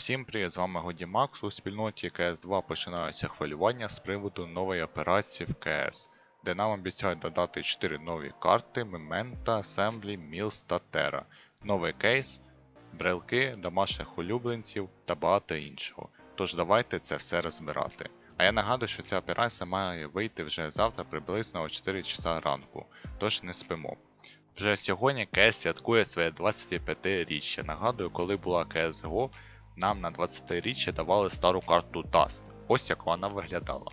Всім привіт, з вами Годі Макс. У спільноті КС2 починаються хвилювання з приводу нової операції в КС, де нам обіцяють додати 4 нові карти Memento, Assembly, Mills та Terra, новий кейс, брелки, домашніх улюбленців та багато іншого. Тож давайте це все розбирати. А я нагадую, що ця операція має вийти вже завтра приблизно о 4 часа ранку, тож не спимо. Вже сьогодні КС святкує своє 25-річчя. Нагадую, коли була CSGO, нам на 20-річчя давали стару карту Dust. Ось як вона виглядала.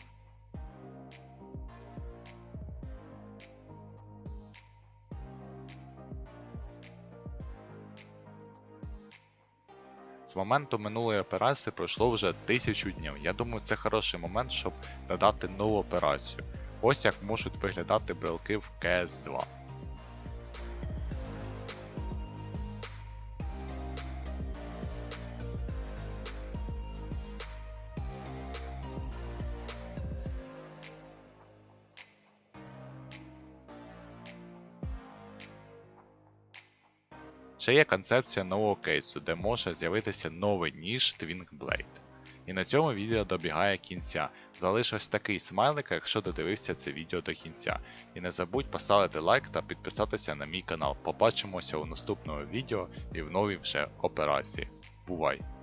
З моменту минулої операції пройшло вже 1000 днів. Я думаю, це хороший момент, щоб додати нову операцію. Ось як можуть виглядати брелки в CS2. Ще є концепція нового кейсу, де може з'явитися новий ніж Twink Blade. І на цьому відео добігає кінця. Залишився такий смайлик, якщо додивився це відео до кінця. І не забудь поставити лайк та підписатися на мій канал. Побачимося у наступному відео і в новій вже операції. Бувай!